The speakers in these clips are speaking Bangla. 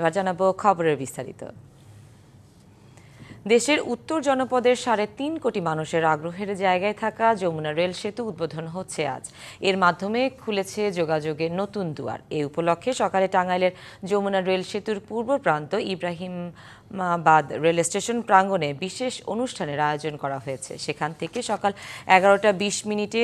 এবার জানাব খবরের বিস্তারিত। দেশের উত্তর জনপদের সাড়ে তিন কোটি মানুষের আগ্রহের জায়গায় থাকা যমুনা রেল সেতু উদ্বোধন হচ্ছে আজ। এর মাধ্যমে খুলেছে যোগাযোগের নতুন দুয়ার। এ উপলক্ষে সকালে টাঙ্গাইলের যমুনা রেল সেতুর পূর্ব প্রান্ত ইব্রাহিমাবাদ রেল স্টেশন প্রাঙ্গণে বিশেষ অনুষ্ঠানের আয়োজন করা হয়েছে। সেখান থেকে সকাল এগারোটা বিশ মিনিটে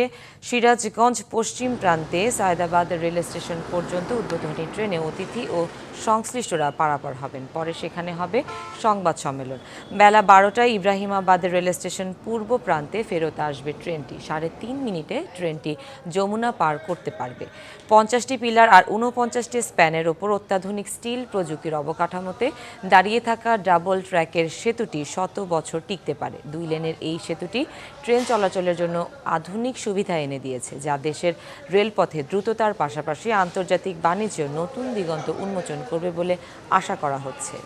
সিরাজগঞ্জ পশ্চিম প্রান্তে সায়দাবাদ রেল স্টেশন পর্যন্ত উদ্বোধনী ট্রেনে অতিথি ও সংশ্লিষ্টরা পারাপার হবেন। পরে সেখানে হবে সংবাদ সম্মেলন। বেলা বারোটায় ইব্রাহিমাবাদ রেল স্টেশন পূর্ব প্রান্তে ফেরত আসবে ট্রেনটি। সাড়ে তিন মিনিটে ট্রেনটি যমুনা পার করতে পারবে। পঞ্চাশটি পিলার আর ঊনপঞ্চাশটি স্প্যানের ওপর অত্যাধুনিক স্টিল প্রযুক্তির অবকাঠামোতে দাঁড়িয়ে থাকা ডাবল ট্র্যাকের সেতুটি শত বছর টিকতে পারে। দুই লেনের এই সেতুটি ট্রেন চলাচলের জন্য আধুনিক সুবিধা এনে দিয়েছে, যা দেশের রেলপথে দ্রুততার পাশাপাশি আন্তর্জাতিক বাণিজ্য নতুন দিগন্ত উন্মোচন করবে বলে আশা করা হচ্ছে।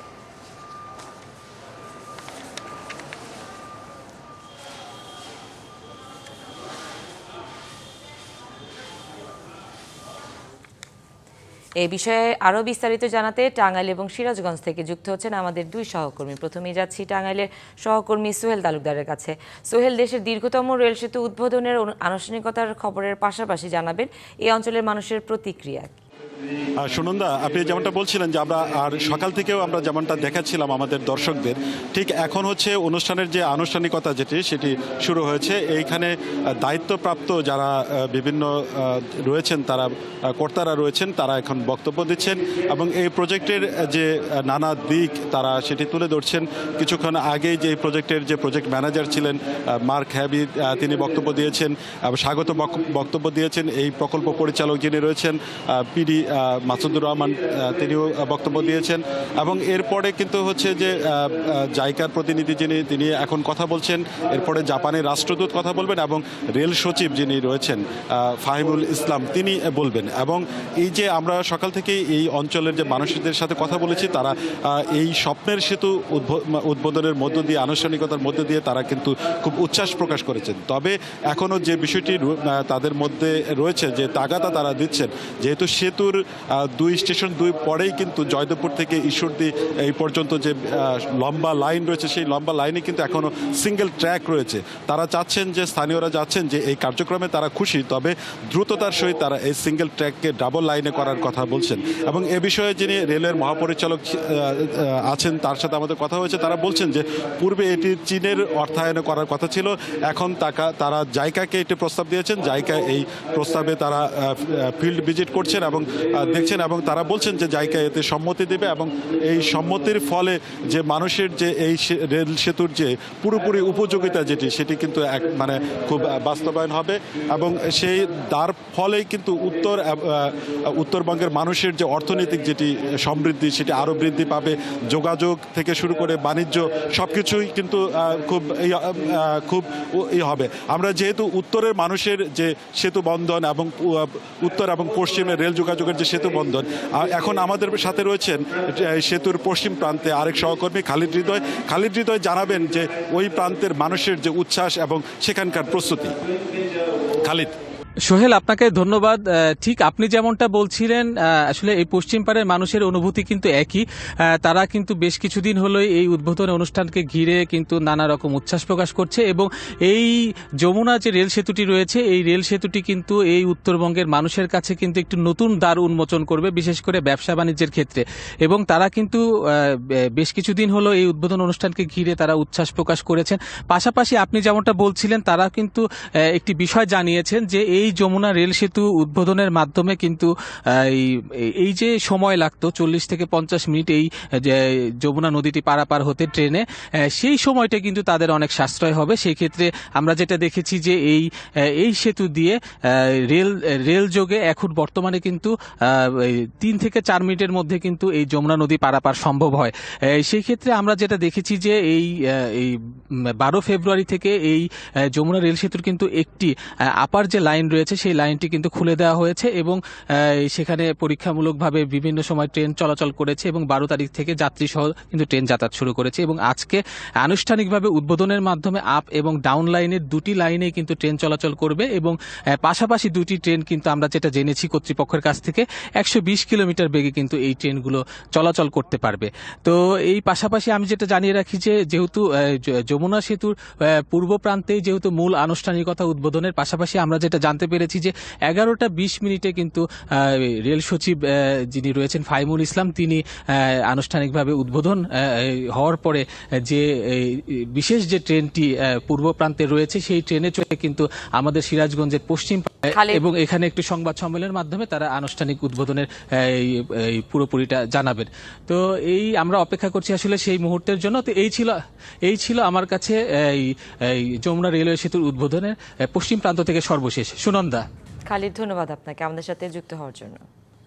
এই বিষয়ে আরও বিস্তারিত জানাতে টাঙ্গাইল এবং সিরাজগঞ্জ থেকে যুক্ত হচ্ছেন আমাদের দুই সহকর্মী। প্রথমেই যাচ্ছি টাঙ্গাইলের সহকর্মী সোহেল তালুকদারের কাছে। সোহেল, দেশের দীর্ঘতম রেল সেতু উদ্বোধনের আনুষ্ঠানিকতার খবরের পাশাপাশি জানাবেন, এই অঞ্চলের মানুষের প্রতিক্রিয়া সুনন্দা আপনি যেমনটা বলছিলেন যে আমরা আর সকাল থেকেও আমরা যেমনটা দেখাচ্ছিলাম আমাদের দর্শকদের, ঠিক এখন হচ্ছে অনুষ্ঠানের যে আনুষ্ঠানিকতা যেটি, সেটি শুরু হয়েছে। এইখানে দায়িত্বপ্রাপ্ত যারা বিভিন্ন রয়েছেন, তারা কর্তারা রয়েছেন, তারা এখন বক্তব্য দিচ্ছেন এবং এই প্রজেক্টের যে নানা দিক, তারা সেটি তুলে ধরছেন। কিছুক্ষণ আগেই যে প্রজেক্টের যে প্রজেক্ট ম্যানেজার ছিলেন মার্ক হ্যাবি তিনি বক্তব্য দিয়েছেন। স্বাগত বক্তব্য দিয়েছেন। এই প্রকল্প পরিচালক যিনি রয়েছেন পিডি মাসুদুর রহমান তিনিও বক্তব্য দিয়েছেন। এবং এরপরে কিন্তু হচ্ছে যে জাইকার প্রতিনিধি যিনি, তিনি এখন কথা বলছেন। এরপরে জাপানের রাষ্ট্রদূত কথা বলবেন এবং রেল সচিব যিনি রয়েছেন ফাহিমুল ইসলাম, তিনি বলবেন। এবং এই যে আমরা সকাল থেকে এই অঞ্চলের যে মানুষদের সাথে কথা বলেছি, তারা এই স্বপ্নের সেতু উদ্বোধনের মধ্য দিয়ে, আনুষ্ঠানিকতার মধ্য দিয়ে তারা কিন্তু খুব উচ্ছ্বাস প্রকাশ করেছেন। তবে এখনও যে বিষয়টি তাদের মধ্যে রয়েছে, যে তাগাদা তারা দিচ্ছেন, যেহেতু সেতুর দুই স্টেশন দুই পরেই কিন্তু জয়দেবপুর থেকে ঈশ্বরদী এই পর্যন্ত যে লম্বা লাইন রয়েছে, সেই লম্বা লাইনে কিন্তু এখনও সিঙ্গেল ট্র্যাক রয়েছে। তারা চাচ্ছেন যে, স্থানীয়রা যাচ্ছেন যে, এই কার্যক্রমে তারা খুশি, তবে দ্রুততার সহিত তারা এই সিঙ্গেল ট্র্যাককে ডাবল লাইনে করার কথা বলছেন। এবং এ বিষয়ে যিনি রেলের মহাপরিচালক আছেন, তার সাথে আমাদের কথা হয়েছে, তারা বলছেন যে, পূর্বে এটি চীনের অর্থায়নে করার কথা ছিল, এখন তাকা, তারা জাইকাকে একটি প্রস্তাব দিয়েছেন। জাইকা এই প্রস্তাবে তারা ফিল্ড ভিজিট করছেন এবং দেখছেন এবং তারা বলছেন যে জাইকা এতে সম্মতি দেবে এবং এই সম্মতির ফলে যে মানুষের যে এই রেল সেতুর যে পুরোপুরি উপযোগিতা যেটি, সেটি কিন্তু এক মানে খুব বাস্তবায়ন হবে এবং সেই তার ফলেই কিন্তু উত্তর উত্তরবঙ্গের মানুষের যে অর্থনৈতিক যেটি সমৃদ্ধি, সেটি আরও বৃদ্ধি পাবে। যোগাযোগ থেকে শুরু করে বাণিজ্য সব কিছুই কিন্তু খুব খুব ই হবে। আমরা যেহেতু উত্তরের মানুষের যে সেতু বন্ধন এবং উত্তর এবং পশ্চিমের রেল যোগাযোগের যে সেতু বন্ধন। এখন আমাদের সাথে রয়েছেন সেতুর পশ্চিম প্রান্তে আরেক সহকর্মী খালিদ হৃদয়। খালিদ হৃদয় জানাবেন যে ওই প্রান্তের মানুষের যে উচ্ছ্বাস এবং সেখানকার প্রস্তুতি। খালিদ। সোহেল, আপনাকে ধন্যবাদ। ঠিক আপনি যেমনটা বলছিলেন আসলে এই পশ্চিম পাড়ের মানুষের অনুভূতি কিন্তু একই। তারা কিন্তু বেশ কিছুদিন হলোই এই উদ্বোধন অনুষ্ঠানকে ঘিরে কিন্তু নানা রকম উচ্ছ্বাস প্রকাশ করছে এবং এই যমুনা যে রেল সেতুটি রয়েছে, এই রেল সেতুটি কিন্তু এই উত্তরবঙ্গের মানুষের কাছে কিন্তু একটু নতুন দ্বার উন্মোচন করবে, বিশেষ করে ব্যবসা বাণিজ্যের ক্ষেত্রে। এবং তারা কিন্তু বেশ কিছুদিন হলো এই উদ্বোধন অনুষ্ঠানকে ঘিরে তারা উচ্ছ্বাস প্রকাশ করেছেন। পাশাপাশি আপনি যেমনটা বলছিলেন, তারা কিন্তু একটি বিষয় জানিয়েছেন যে এই যমুনা রেল সেতু উদ্বোধনের মাধ্যমে কিন্তু এই- এই যে সময় লাগতো, চল্লিশ থেকে পঞ্চাশ মিনিট এই, যে যমুনা নদীটি পারাপার হতে ট্রেনে সেই সময়টা কিন্তু তাদের অনেক সাশ্রয় হবে। সেই ক্ষেত্রে আমরা যেটা দেখেছি যে এই এই সেতু দিয়ে রেল রেল যোগে এখন বর্তমানে কিন্তু তিন থেকে চার মিনিটের মধ্যে কিন্তু এই যমুনা নদী পারাপার সম্ভব হয়। সেই ক্ষেত্রে আমরা যেটা দেখেছি যে এই এই বারো ফেব্রুয়ারি থেকে এই যমুনা রেল সেতুর কিন্তু একটি আপার যে লাইন রয়েছে, সেই লাইনটি কিন্তু খুলে দেওয়া হয়েছে এবং সেখানে পরীক্ষামূলকভাবে বিভিন্ন সময় ট্রেন চলাচল করেছে এবং বারো তারিখ থেকে যাত্রী সহ কিন্তু ট্রেন যাতায়াত শুরু করেছে এবং আজকে আনুষ্ঠানিকভাবে উদ্বোধনের মাধ্যমে আপ এবং ডাউন লাইনের দুটি লাইনে কিন্তু ট্রেন চলাচল করবে এবং পাশাপাশি দুটি ট্রেন কিন্তু আমরা যেটা জেনেছি কর্তৃপক্ষের কাছ থেকে, একশো বিশ কিলোমিটার বেগে কিন্তু এই ট্রেনগুলো চলাচল করতে পারবে। তো এই পাশাপাশি আমি যেটা জানিয়ে রাখি যে, যেহেতু যমুনা সেতুর পূর্ব প্রান্তে যেহেতু মূল আনুষ্ঠানিকতা উদ্বোধনের, পাশাপাশি আমরা যেটা জানতে পেরেছি যে এগারোটা বিশ মিনিটে কিন্তু রেল সচিব যিনি রয়েছেন ফাইমুল ইসলাম তিনি আনুষ্ঠানিকভাবে উদ্বোধন হওয়ার পরে যে বিশেষ যে ট্রেনটি পূর্ব প্রান্তে রয়েছে সেই ট্রেনে চলে কিন্তু আমাদের সিরাজগঞ্জের পশ্চিম এবং এখানে একটি সংবাদ সম্মেলনের মাধ্যমে তারা আনুষ্ঠানিক উদ্বোধনের পুরোপুরিটা জানাবেন। তো এই আমরা অপেক্ষা করছি আসলে সেই মুহূর্তের জন্য। তো এই ছিল এই ছিল আমার কাছে এই যমুনা রেলওয়ে সেতুর উদ্বোধনের পশ্চিম প্রান্ত থেকে সর্বশেষ। সুনন্দা। খালিদ ধন্যবাদ আপনাকে আমাদের সাথে যুক্ত হওয়ার জন্য।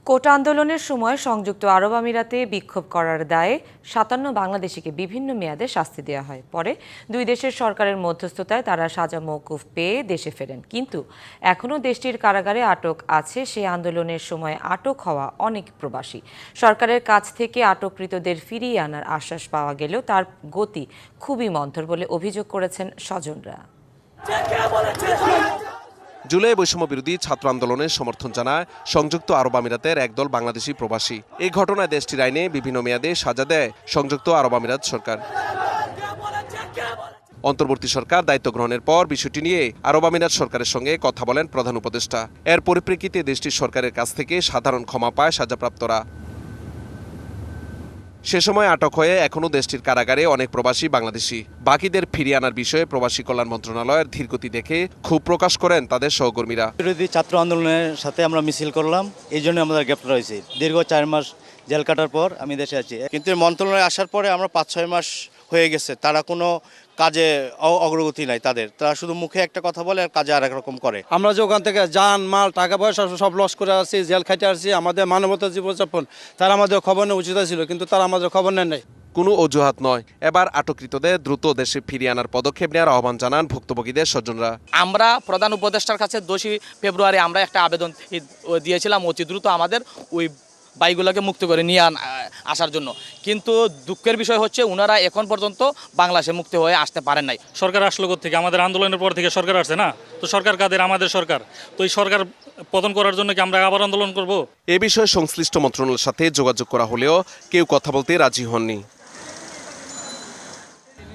কোটা আন্দোলনের সময় সংযুক্ত আরব আমিরাতে বিক্ষোভ করার দায়ে সাতান্ন বাংলাদেশিকে বিভিন্ন মেয়াদে শাস্তি দেওয়া হয়। পরে দুই দেশের সরকারের মধ্যস্থতায় তারা সাজা মৌকুফ পেয়ে দেশে ফেরেন। কিন্তু এখনও দেশটির কারাগারে আটক আছে সেই আন্দোলনের সময় আটক হওয়া অনেক প্রবাসী। সরকারের কাছ থেকে আটককৃতদের ফিরিয়ে আনার আশ্বাস পাওয়া গেলেও তার গতি খুবই মন্থর বলে অভিযোগ করেছেন স্বজনরা। জুলাই বৈষম্য বিরোধী ছাত্র আন্দোলনের সমর্থন জানায় সংযুক্ত আরব আমিরাতের একদল বাংলাদেশি প্রবাসী। এই ঘটনায় দেশটির আইনে বিভিন্ন মেয়াদে সাজা দেয় সংযুক্ত আরব আমিরাত সরকার। অন্তর্বর্তী সরকার দায়িত্ব গ্রহণের পর বিষয়টি নিয়ে আরব আমিরাত সরকারের সঙ্গে কথা বলেন প্রধান উপদেষ্টা। এর পরিপ্রেক্ষিতে দেশটির সরকারের কাছ থেকে সাধারণ ক্ষমা পায় সাজাপ্রাপ্তরা। সে সময় আটক হয়ে এখনও দেশটির কারাগারে অনেক প্রবাসী বাংলাদেশি। বাকিদের ফিরিয়ে আনার বিষয়ে প্রবাসী কল্যাণ মন্ত্রণালয়ের ধীরগতি দেখে ক্ষোভ প্রকাশ করেন তাদের সহকর্মীরা। বিরোধী ছাত্র আন্দোলনের সাথে আমরা মিছিল করলাম এই জন্য আমাদের গ্রেপ্তার হয়েছে। দীর্ঘ চার মাস জেল কাটার পর আমি দেশে আছি। কিন্তু মন্ত্রণালয়ে আসার পরে আমরা পাঁচ ছয় মাস হয়ে গেছে তারা কোনো কাজে অ- অগ্রগতি নাই তাদের। তারা শুধু মুখে একটা কথা বলে আর কাজে আর এক রকম করে। আমরা যে ওখান থেকে যান মাল টাকা পয়সা সব লস করে আসছি জেল খাইতে আসছি আমাদের মানবতা জীবনযাপন তারা আমাদের খবর নেওয়া উচিত ছিল কিন্তু তারা আমাদের খবর নেয় নাই। কোনো অজুহাত নয়। এবার আটককৃতদের দ্রুত দেশে ফিরিয়ে আনার পদক্ষেপ নেওয়ার আহ্বান জানান ভুক্তভোগীদের স্বজনরা। আমরা প্রধান উপদেষ্টার কাছে দোষী ফেব্রুয়ারি আমরা একটা আবেদন দিয়েছিলাম অতি দ্রুত আমাদের ওই বাইকগুলোকে মুক্ত করে নিয়ে আন- আসার জন্য। কিন্তু দুঃখের বিষয় হচ্ছে ওনারা এখন পর্যন্ত বাংলাদেশে মুক্ত হয়ে আসতে পারেন নাই। সরকার আসলো থেকে আমাদের আন্দোলনের পর থেকে সরকার আসছে না? তো সরকার কাদের? আমাদের সরকার। তো এই সরকার পতন করার জন্য কি আমরা আবার আন্দোলন করব? এ বিষয়ে সংশ্লিষ্ট মন্ত্রণালয়ের সাথে যোগাযোগ করা হলেও কেউ কথা বলতে রাজি হননি।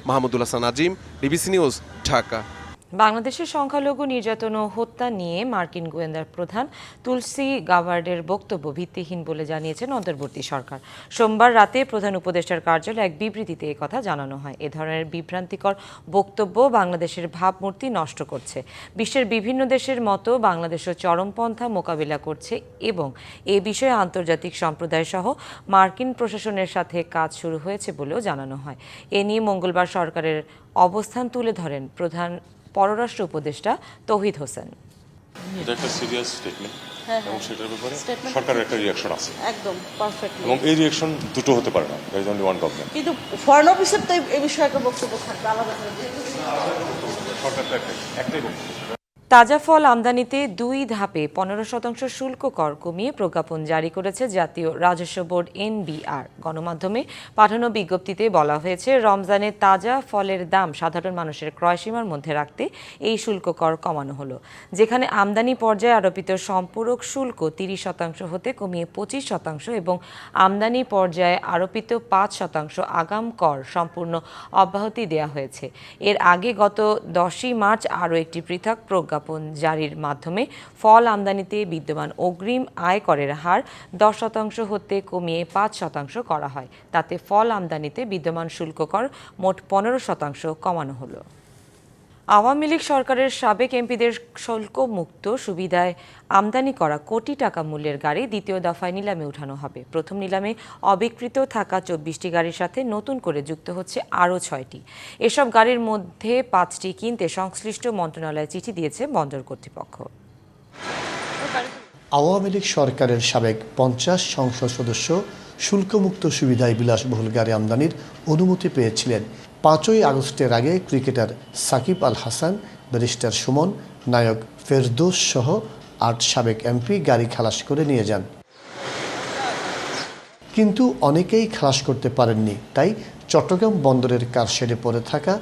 Mahmudul Hasan Azim BBC news Dhaka. বাংলাদেশের সংখ্যালঘু নির্যাতন ও হত্যা নিয়ে মার্কিন গোয়েন্দার প্রধান তুলসী গাভার্ডের বক্তব্য ভিত্তিহীন বলে জানিয়েছেন অন্তর্বর্তী সরকার। সোমবার রাতে প্রধান উপদেষ্টার কার্যালয়ে এক বিবৃতিতে কথা জানানো হয়। এ ধরনের বিভ্রান্তিকর বক্তব্য বাংলাদেশের ভাবমূর্তি নষ্ট করছে। বিশ্বের বিভিন্ন দেশের মতো বাংলাদেশও চরমপন্থা মোকাবিলা করছে এবং এ বিষয়ে আন্তর্জাতিক সম্প্রদায় সহ মার্কিন প্রশাসনের সাথে কাজ শুরু হয়েছে বলেও জানানো হয়। এ নিয়ে মঙ্গলবার সরকারের অবস্থান তুলে ধরেন প্রধান পররাষ্ট্র উপদেষ্টা তৌহিদ হোসেন। এটা একটা সিরিয়াস স্টেটমেন্ট এবং সেটার ব্যাপারে সরকারের একটা রিয়াকশন আছে। একদম পারফেক্টলি এবং এই রিয়াকশন দুটো হতে পারে না। There is only one government কিন্তু ফরেন অফিসের তো এই- বিষয়ে একটা বক্তব্য থাকবে আলাদা করে। যেহেতু সরকারটা একটাই একটাই বক্তব্য। তাজা ফল আমদানিতে দুই ধাপে পনেরো শতাংশ শুল্ক কর কমিয়ে প্রজ্ঞাপন জারি করেছে জাতীয় রাজস্ব বোর্ড এনবিআর। গণমাধ্যমে পাঠানো বিজ্ঞপ্তিতে বলা হয়েছে, রমজানে তাজা ফলের দাম সাধারণ মানুষের ক্রয়সীমার মধ্যে রাখতে এই শুল্ক কর কমানো হলো। যেখানে আমদানি পর্যায়ে আরোপিত সম্পূরক শুল্ক তিরিশ শতাংশ হতে কমিয়ে পঁচিশ শতাংশ এবং আমদানি পর্যায়ে আরোপিত পাঁচ শতাংশ আগাম কর সম্পূর্ণ অব্যাহতি দেওয়া হয়েছে। এর আগে গত দশই মার্চ আরও একটি পৃথক প্রজ্ঞাপন জারির মাধ্যমে ফল আমদানিতে বিদ্যমান অগ্রিম আয় করের হার দশ শতাংশ হতে কমিয়ে পাঁচ শতাংশ করা হয়। তাতে ফল আমদানিতে বিদ্যমান শুল্ক কর মোট পনেরো শতাংশ কমানো হলো। আওয়ামী লীগ সরকারের সাবেক এমপিদের শুল্ক মুক্ত সুবিধায় আমদানি করা কোটি টাকা মূল্যের গাড়ি দ্বিতীয় দফায় নিলামে উঠানো হবে। প্রথম নিলামে অবিকৃত থাকা চব্বিশটি গাড়ির সাথে নতুন করে যুক্ত হচ্ছে আরও ছয়টি। এসব গাড়ির মধ্যে পাঁচটি কিনতে সংশ্লিষ্ট মন্ত্রণালয়ে চিঠি দিয়েছে বন্দর কর্তৃপক্ষ। আওয়ামী লীগ সরকারের সাবেক পঞ্চাশ সংসদ সদস্য শুল্কমুক্ত সুবিধায় বিলাসবহুল গাড়ি আমদানির অনুমতি পেয়েছিলেন। পাঁচই আগস্টের আগে ক্রিকেটার সাকিব আল হাসান, ব্যারিস্টার সুমন, নায়ক ফেরদৌস সহ আট সাবেক এমপি গাড়ি খালাস করে নিয়ে যান। কিন্তু অনেকেই খালাস করতে পারেননি, তাই চট্টগ্রাম বন্দরের কারশেডে পড়ে থাকা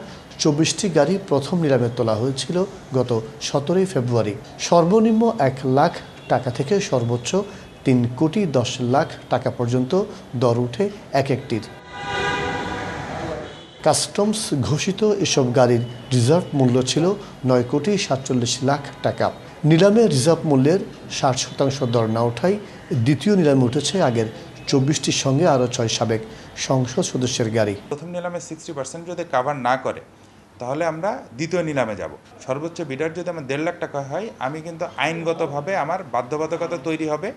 চব্বিশটি গাড়ি প্রথম নিলামে তোলা হয়েছিল গত সতেরোই ফেব্রুয়ারি। সর্বনিম্ন এক লাখ টাকা থেকে সর্বোচ্চ তিন কোটি দশ লাখ টাকা পর্যন্ত দর উঠে এক একটির। কাস্টমস ঘোষিত এসব গাড়ির রিজার্ভ মূল্য ছিল নয় কোটি সাতচল্লিশ লাখ টাকা। নিলামে রিজার্ভ মূল্যের ষাট শতাংশ দর না ওঠায় দ্বিতীয় নিলামে উঠেছে আগের চব্বিশটির সঙ্গে আরও ছয় সাবেক সংসদ সদস্যের গাড়ি। প্রথম নিলামে সিক্সটি পার্সেন্ট যদি কাভার না করে, তাহলে আমরা দ্বিতীয় নিলামে যাব। সর্বোচ্চ বিডার যদি আমার দেড় লাখ টাকা হয়, আমি কিন্তু আইনগতভাবে আমার বাধ্যবাধকতা তৈরি হবে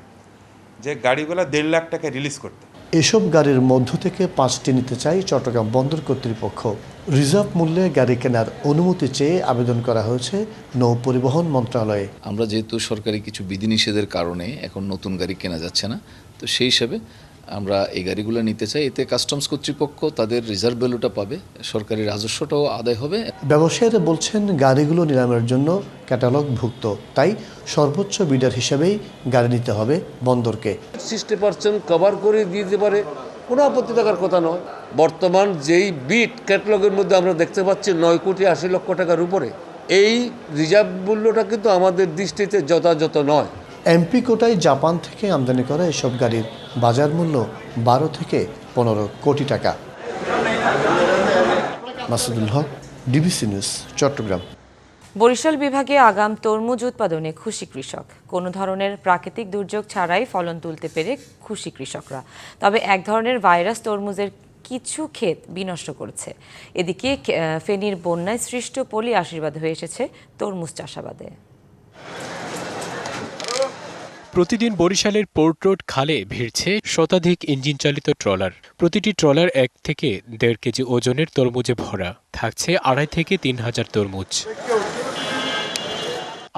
যে গাড়িগুলো দেড় লাখ টাকা রিলিজ করতে। এসব গাড়ির মধ্য থেকে পাঁচটি নিতে চাই চট্টগ্রাম বন্দর কর্তৃপক্ষ। রিজার্ভ মূল্যে গাড়ি কেনার অনুমতি চেয়ে আবেদন করা হয়েছে নৌ পরিবহন মন্ত্রণালয়ে। আমরা যেহেতু সরকারি কিছু বিধিনিষেধের কারণে এখন নতুন গাড়ি কেনা যাচ্ছে না, তো সেই হিসাবে আমরা এই গাড়িগুলো নিতে চাই। এতে কাস্টমস কর্তৃপক্ষ তাদের রিজার্ভ ভ্যালুটা পাবে সরকারি রাজস্বটাও আদায় হবে। ব্যবসায়ীরা বলছেন গাড়িগুলো নিলামের জন্য ক্যাটালগভুক্ত তাই সর্বোচ্চ বিডার হিসেবেই গাড়ি নিতে হবে বন্দরকে। সিক্সটি পার্সেন্ট কভার করে দিয়ে দিতে পারে কোনো আপত্তি থাকার কথা নয়। বর্তমান যেই বিট ক্যাটালগের মধ্যে আমরা দেখতে পাচ্ছি নয় কোটি আশি লক্ষ টাকার উপরে এই রিজার্ভ মূল্যটা কিন্তু আমাদের দৃষ্টিতে যথাযথ নয়। এমপি কোটায় জাপান থেকে আমদানি করা এসব গাড়ির বাজার মূল্য বারো থেকে পনেরো কোটি টাকা। Haque, DBC news, Chattogram. Barishal বিভাগে আগাম তরমুজ উৎপাদনে খুশি কৃষক। কোনো ধরনের প্রাকৃতিক দুর্যোগ ছাড়াই ফলন তুলতে পেরে খুশি কৃষকরা। তবে এক ধরনের ভাইরাস তরমুজের কিছু ক্ষেত বিনষ্ট করেছে। এদিকে ফেনীর বন্যায় সৃষ্ট পলি আশীর্বাদ হয়ে এসেছে তরমুজ চাষাবাদে। প্রতিদিন বরিশালের পোর্ট রোড খালে ভিড়ছে শতাধিক ইঞ্জিন চালিত ট্রলার। প্রতিটি ট্রলার এক থেকে দেড় কেজি ওজনের তরমুজে ভরা। থাকছে আড়াই থেকে তিন হাজার তরমুজ।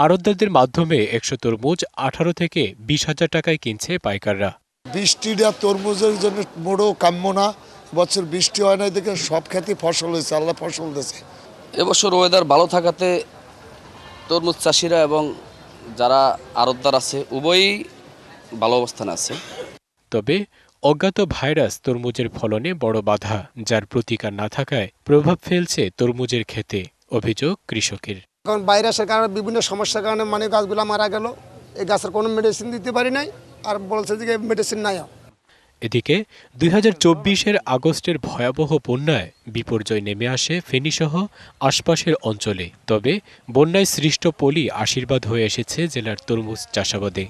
আড়তদারদের মাধ্যমে একশো তরমুজ আঠারো থেকে বিশ হাজার টাকায় কিনছে পাইকাররা। বৃষ্টিটা তরমুজের জন্য মোড়েও কাম্য না। বছর বৃষ্টি হয় না দেখে সব খেতে ফসল হয়েছে আল্লাহ ফসল দিয়েছে এবছর ওয়েদার ভালো থাকাতে তরমুজ চাষিরা এবং যারা আড়তদার আছে উভয়ই ভালো অবস্থান আছে। তবে অজ্ঞাত ভাইরাস তরমুজের ফলনে বড় বাধা যার প্রতিকার না থাকায় প্রভাব ফেলছে তরমুজের ক্ষেতে অভিযোগ কৃষকের। কারণ ভাইরাসের কারণে বিভিন্ন সমস্যার কারণে মানে গাছগুলো মারা গেল। এই গাছের কোনো মেডিসিন দিতে পারি নাই আর বলছে যে মেডিসিন নাই। এদিকে দুই চব্বিশের আগস্টের ভয়াবহ বন্যায় বিপর্যয় নেমে আসে ফেনীসহ আশপাশের অঞ্চলে। তবে বন্যায় সৃষ্ট পলি আশীর্বাদ হয়ে এসেছে জেলার তরমুজ চাষাবাদে।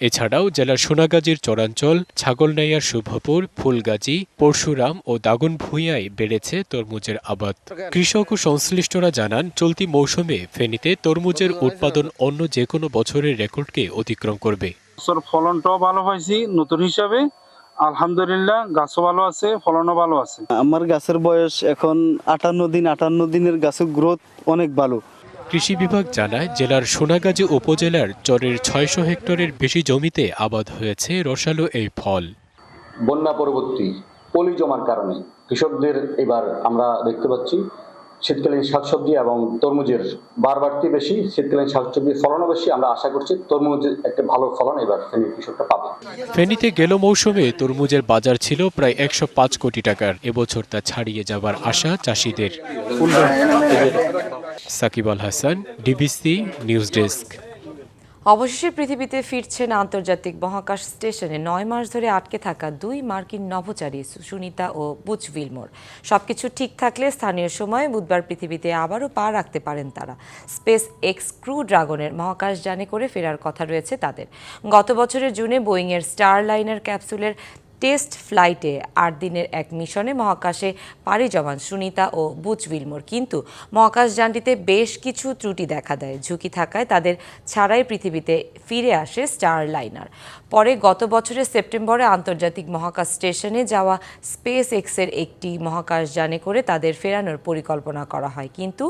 এছাড়াও জেলার সোনাগাজীর চরাঞ্চল, ছাগলনাইয়ার শুভপুর, ফুলগাজী, পরশুরাম ও দাগন ভূঁইয়ায় বেড়েছে তরমুজের আবাদ। কৃষক ও সংশ্লিষ্টরা জানান, চলতি মৌসুমে ফেনীতে তরমুজের উৎপাদন অন্য যে কোনো বছরের রেকর্ডকে অতিক্রম করবে। বছর ফলনটাও ভালো পাইছি নতুন হিসাবে। আলহামদুলিল্লাহ গাছও ভালো আছে ফলনও ভালো আছে। আমার গাছের বয়স এখন আটান্ন দিন আটান্ন দিনের গাছের গ্রোথ অনেক ভালো। কৃষি বিভাগ জানায় জেলার সোনাগাজী উপজেলার চরের ছয়শো হেক্টরের বেশি জমিতে আবাদ হয়েছে রসালো এই ফল। বন্যা পরবর্তী পলি জমার কারণে কৃষকদের এবার আমরা দেখতে পাচ্ছি শীতকালীন শাকসবজি এবং তরমুজের বার বাড়তি বেশি, শীতকালীন শাকসবজির ফলনও বেশি। আমরা আশা করছি তরমুজের একটা ভালো ফলন এবার ফেনীর কৃষকটা পাবে। ফেনীতে গেল মৌসুমে তরমুজের বাজার ছিল প্রায় একশো পাঁচ কোটি টাকার। এবছর তা ছাড়িয়ে যাবার আশা চাষিদের। Shakib Al Hasan, DBC news desk. অবশেষে পৃথিবীতে ফিরছেন আন্তর্জাতিক মহাকাশ স্টেশনে। নয় মাস ধরে আটকে থাকা দুই মার্কিন নভোচারী সুনিতা ও বুচ উইলমোর সবকিছু ঠিক থাকলে স্থানীয় সময়ে বুধবার পৃথিবীতে আবারও পা রাখতে পারেন তারা। স্পেস এক্স ক্রু ড্রাগনের মহাকাশ যানে করে ফেরার কথা রয়েছে তাদের। গত বছরের জুনে বোয়িংয়ের স্টার লাইনার ক্যাপসুলের টেস্ট ফ্লাইটে আট দিনের এক মিশনে মহাকাশে পাড়ি জমান সুনিতা ও বুচ উইলমোর। কিন্তু মহাকাশযানটিতে বেশ কিছু ত্রুটি দেখা দেয়। ঝুঁকি থাকায় তাদের ছাড়াই পৃথিবীতে ফিরে আসে স্টার লাইনার পরে গত বছরের সেপ্টেম্বরে আন্তর্জাতিক মহাকাশ স্টেশনে যাওয়া স্পেস এক্সের একটি মহাকাশ মহাকাশযানে করে তাদের ফেরানোর পরিকল্পনা করা হয়। কিন্তু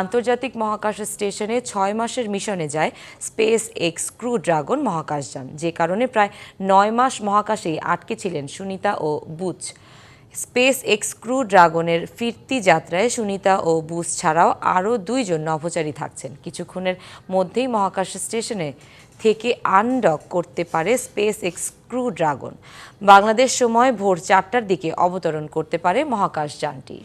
আন্তর্জাতিক মহাকাশ স্টেশনে ছয় মাসের মিশনে যায় স্পেস এক্স ক্রু ড্রাগন মহাকাশযান যে কারণে প্রায় নয় মাস মহাকাশেই আটকে ছিলেন সুনিতা ও বুচ স্পেস এক্স ক্রু ড্রাগনের ফিরতি যাত্রায় সুনিতা ও বুস ছাড়াও আরও দুইজন নভোচারী থাকছেন। কিছুক্ষণের মধ্যেই মহাকাশ স্টেশনে থেকে আনডক করতে পারে SpaceX crew Dragon Bangladesh সময় ভোর চারটার দিকে অবতরণ করতে পারে মহাকাশ যানটি।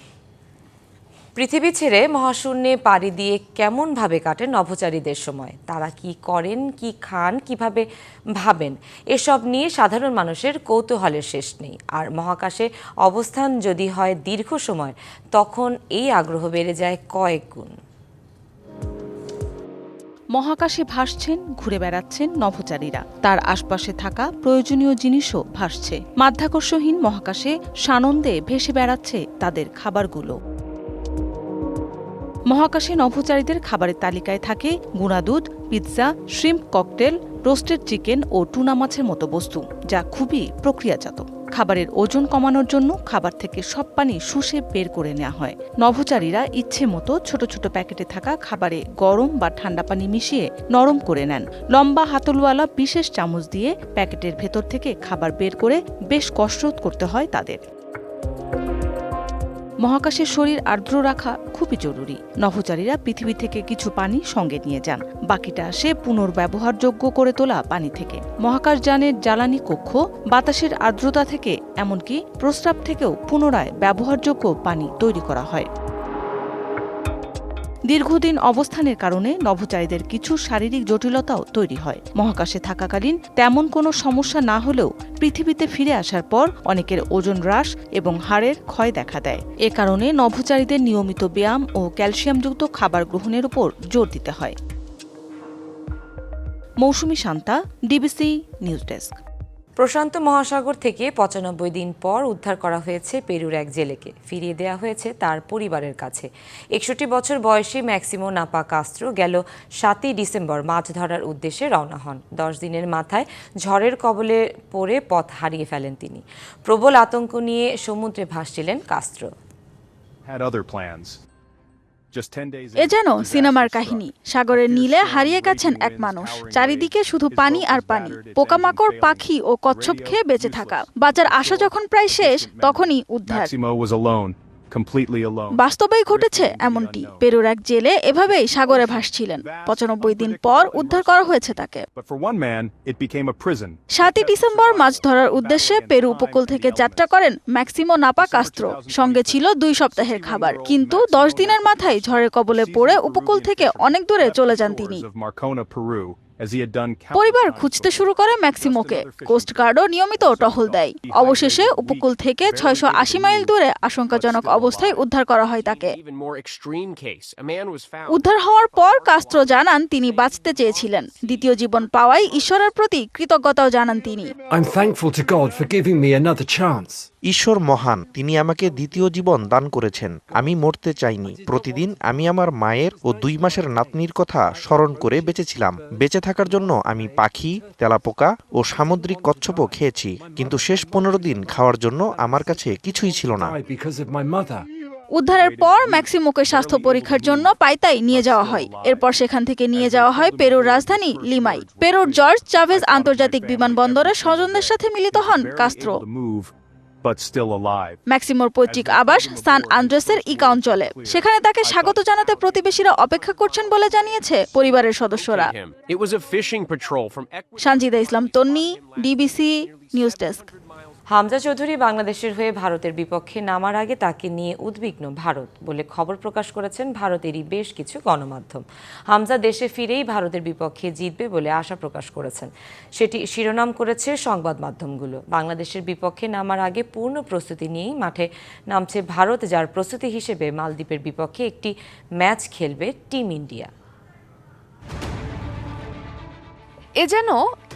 পৃথিবী ছেড়ে মহাশূন্যে পাড়ি দিয়ে কেমনভাবে কাটে নভোচারীদের সময়? তারা কি করেন, কি খান, কীভাবে ভাবেন? এসব নিয়ে সাধারণ মানুষের কৌতূহলের শেষ নেই। আর মহাকাশে অবস্থান যদি হয় দীর্ঘ সময়, তখন এই আগ্রহ বেড়ে যায় কয়েক গুণ। মহাকাশে ভাসছেন, ঘুরে বেড়াচ্ছেন নভোচারীরা। তার আশপাশে থাকা প্রয়োজনীয় জিনিসও ভাসছে। মাধ্যাকর্ষহীন মহাকাশে সানন্দে ভেসে বেড়াচ্ছে তাদের খাবারগুলো। মহাকাশে নভোচারীদের খাবারের তালিকায় থাকে গুঁড়া দুধ pizza, shrimp cocktail, roasted chicken ও টুনা মাছের মতো বস্তু, যা খুবই প্রক্রিয়াজাত। খাবারের ওজন কমানোর জন্য খাবার থেকে সব পানি শুষে বের করে নেওয়া হয়। নভোচারীরা ইচ্ছে মতো ছোট ছোট প্যাকেটে থাকা খাবারে গরম বা ঠান্ডা পানি মিশিয়ে নরম করে নেন। লম্বা হাতলওয়ালা বিশেষ চামচ দিয়ে প্যাকেটের ভেতর থেকে খাবার বের করে বেশ কসরত করতে হয় তাদের। মহাকাশের শরীর আর্দ্র রাখা খুবই জরুরি। নভোচারীরা পৃথিবী থেকে কিছু পানি সঙ্গে নিয়ে যান। বাকিটা সে পুনর্ব্যবহারযোগ্য করে তোলা পানি থেকে। মহাকাশযানের জ্বালানি কক্ষ বাতাসের আর্দ্রতা থেকে, এমনকি প্রস্রাব থেকেও পুনরায় ব্যবহারযোগ্য পানি তৈরি করা হয়। দীর্ঘদিন অবস্থানের কারণে নভোচারীদের কিছু শারীরিক জটিলতাও তৈরি হয়। মহাকাশে থাকাকালীন তেমন কোনো সমস্যা না হলেও পৃথিবীতে ফিরে আসার পর অনেকের ওজন হ্রাস এবং হাড়ের ক্ষয় দেখা দেয়। এ কারণে নভোচারীদের নিয়মিত ব্যায়াম ও ক্যালসিয়ামযুক্ত খাবার গ্রহণের উপর জোর দিতে হয়। Mousumi Shanta, DBC news desk. প্রশান্ত মহাসাগর থেকে পঁচানব্বই দিন পর উদ্ধার করা হয়েছে পেরুর এক জেলেকে। ফিরিয়ে দেওয়া হয়েছে তার পরিবারের কাছে। একষট্টি বছর বয়সী ম্যাক্সিমো নাপা কাস্ত্রো গেল সাতই ডিসেম্বর মাছ ধরার উদ্দেশ্যে রওনা হন। দশ দিনের মাথায় ঝড়ের কবলে পড়ে পথ হারিয়ে ফেলেন তিনি। প্রবল আতঙ্ক নিয়ে সমুদ্রে ভাসছিলেন কাস্ত্রো. Just 10 days এ যেন সিনেমার কাহিনী সাগরের নীলে হারিয়ে গেছেন এক মানুষ। চারিদিকে শুধু পানি আর পানি পোকামাকড় পাখি ও কচ্ছপ খেয়ে বেঁচে থাকা। বাঁচার আশা যখন প্রায় শেষ তখনই উদ্ধার। বাস্তবেই ঘটেছে এমনটি। পেরুর এক জেলে এভাবেই সাগরে ভাসছিলেন। পঁচানব্বই দিন পর উদ্ধার করা হয়েছে তাকে. সাতই ডিসেম্বর মাছ ধরার উদ্দেশ্যে পেরু উপকূল থেকে যাত্রা করেন ম্যাক্সিমো নাপা কাস্ত্রো সঙ্গে ছিল দুই সপ্তাহের খাবার। কিন্তু দশ দিনের মাথায় ঝড়ের কবলে পড়ে উপকূল থেকে অনেক দূরে চলে যান তিনি। পরিবার খুঁজতে শুরু করে ম্যাক্সিমোকে। কোস্টগার্ডও নিয়মিত টহল দেয়। অবশেষে উপকূল থেকে ছয়শো আশি মাইল দূরে আশঙ্কাজনক অবস্থায় উদ্ধার করা হয় তাকে. উদ্ধার হওয়ার পর কাস্ত্র জানান তিনি বাঁচতে চেয়েছিলেন। দ্বিতীয় জীবন পাওয়ায় ঈশ্বরের প্রতি কৃতজ্ঞতাও জানান তিনি। I'm thankful to God for giving me another chance. ঈশ্বর মহান, তিনি আমাকে দ্বিতীয় জীবন দান করেছেন, আমি মরতে চাইনি। প্রতিদিন আমি আমার মায়ের ও দুই মাসের নাতনির কথা স্মরণ করে বেঁচেছিলাম। বেঁচে থাকার জন্য আমি পাখি, তেলাপোকা ও সামুদ্রিক কচ্ছপও খেয়েছি, কিন্তু শেষ পনেরো দিন খাওয়ার জন্য আমার কাছে কিছুই ছিল না. উদ্ধারের পর ম্যাক্সিমোকে স্বাস্থ্য পরীক্ষার জন্য পাইতাই নিয়ে যাওয়া হয়। এরপর সেখান থেকে নিয়ে যাওয়া হয় পেরুর রাজধানী লিমাই। পেরুর জর্জ চাভেজ আন্তর্জাতিক বিমানবন্দরে স্বজনদের সাথে মিলিত হন Castro. To move, but still alive. ম্যাক্সিমোর পৈতৃক আবাস সান আন্দ্রেসের ইকা অঞ্চলে সেখানে তাকে স্বাগত জানাতে প্রতিবেশীরা অপেক্ষা করছেন বলে জানিয়েছে পরিবারের সদস্যরা Sanjida It was a fishing patrol from Ecuador. Sanjida Islam Tonni DBC news desk Hamza Chowdhury বাংলাদেশের হয়ে ভারতের বিপক্ষে নামার আগে তাকে নিয়ে উদ্বিগ্ন ভারত বলে খবর প্রকাশ করেছেন ভারতেরই বেশ কিছু গণমাধ্যম। হামজা দেশে ফিরেই ভারতের বিপক্ষে জিতবে বলে আশা প্রকাশ করেছেন। সেটি শিরোনাম করেছে সংবাদ মাধ্যমগুলো। বাংলাদেশের বিপক্ষে নামার আগে পূর্ণ প্রস্তুতি নিয়েই মাঠে নামছে ভারত, যার প্রস্তুতি হিসেবে মালদ্বীপের বিপক্ষে একটি ম্যাচ খেলবে টিম ইন্ডিয়া। এ যেন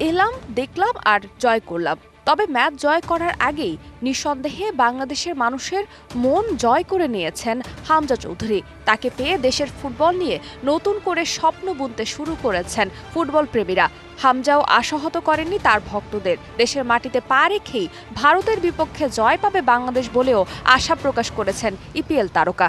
এলাম, দেখলাম আর জয় করলাম। তবে ম্যাচ জয় করার আগেই নিঃসন্দেহে বাংলাদেশের মানুষের মন জয় করে নিয়েছেন হামজা চৌধুরী তাকে পেয়ে দেশের ফুটবল নিয়ে নতুন করে স্বপ্ন বুনতে শুরু করেছেন ফুটবল প্রেমীরা হামজাও আশাহত করেননি তার ভক্তদের দেশের মাটিতে পা রেখেই ভারতের বিপক্ষে জয় পাবে বাংলাদেশ বলেও আশা প্রকাশ করেছেন ইপিএল তারকা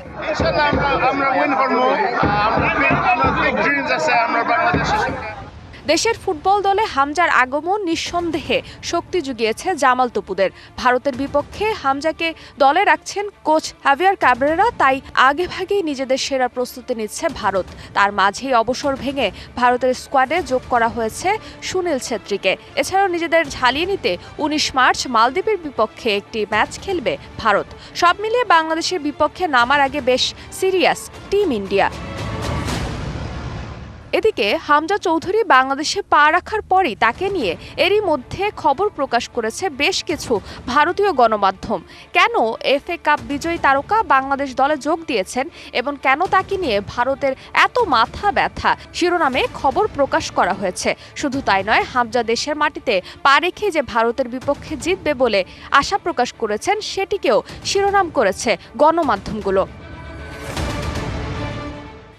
দেশের ফুটবল দলে হামজার আগমন নিঃসন্দেহে শক্তি জুগিয়েছে জামাল তপুদের। ভারতের বিপক্ষে হামজাকে দলে রাখছেন কোচ হ্যাভিয়ার ক্যাবরেরা, তাই আগে ভাগেই নিজেদের সেরা প্রস্তুতি নিচ্ছে ভারত। তার মাঝেই অবসর ভেঙে ভারতের স্কোয়াডে যোগ করা হয়েছে সুনীল ছেত্রীকে। এছাড়াও নিজেদের ঝালিয়ে নিতে উনিশ মার্চ মালদ্বীপের বিপক্ষে একটি ম্যাচ খেলবে ভারত। সব মিলিয়ে বাংলাদেশের বিপক্ষে নামার আগে বেশ সিরিয়াস টিম ইন্ডিয়া। এদিকে হামজা চৌধুরী বাংলাদেশে পা রাখার পরই তাকে নিয়ে এরই মধ্যে খবর প্রকাশ করেছে বেশ কিছু ভারতীয় গণমাধ্যম। কেন এফএ কাপ বিজয়ী তারকা বাংলাদেশ দলে যোগ দিয়েছেন এবং কেন তাকে নিয়ে ভারতের এত মাথা ব্যথা? শিরোনামে খবর প্রকাশ করা হয়েছে। শুধু তাই নয়, হামজা দেশের মাটিতে পা রেখে যে ভারতের বিপক্ষে জিতবে বলে আশা প্রকাশ করেছেন, সেটিকেও শিরোনাম করেছে গণমাধ্যমগুলো।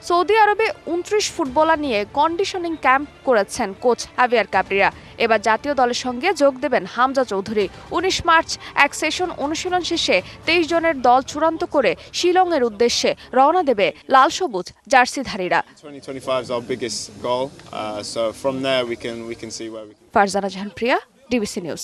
সৌদি আরবে উনত্রিশ ফুটবলার নিয়ে কন্ডিশনিং ক্যাম্প করেছেন কোচ হাভিয়ার কাবরিয়া এবার জাতীয় দলের সঙ্গে যোগ দেবেন হামজা চৌধুরী উনিশ মার্চ এক সেশন অনুশীলন শেষে তেইশ জনের দল চূড়ান্ত করে শিলংয়ের উদ্দেশ্যে রওনা দেবে লাল সবুজ জার্সিধারীরা 2025 is our biggest goal. Uh. Farzana Jahan Priya DBC news